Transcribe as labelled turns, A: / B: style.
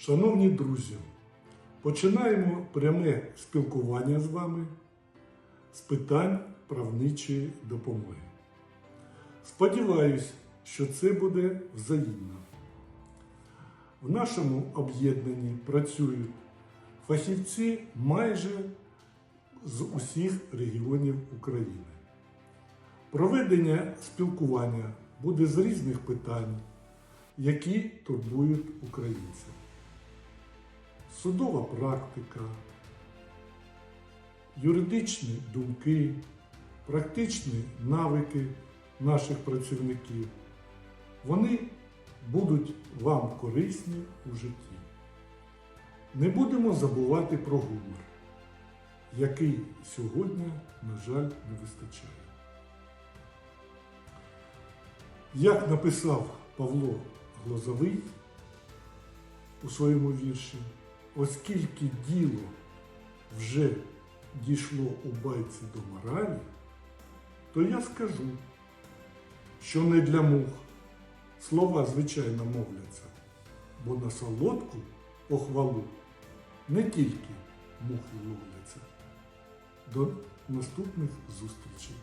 A: Шановні друзі, починаємо пряме спілкування з вами з питань правничої допомоги. Сподіваюсь, що це буде взаємно. В нашому об'єднанні працюють фахівці майже з усіх регіонів України. Проведення спілкування буде з різних питань, які турбують українців. Судова практика, юридичні думки, практичні навики наших працівників. Вони будуть вам корисні у житті. Не будемо забувати про гумор, який сьогодні, на жаль, не вистачає. Як написав Павло Глозовий у своєму вірші, оскільки діло вже дійшло у байці до моралі, то я скажу, що не для мух слова звичайно мовляться, бо на солодку похвалу не тільки мухи ловляться. До наступних зустрічей!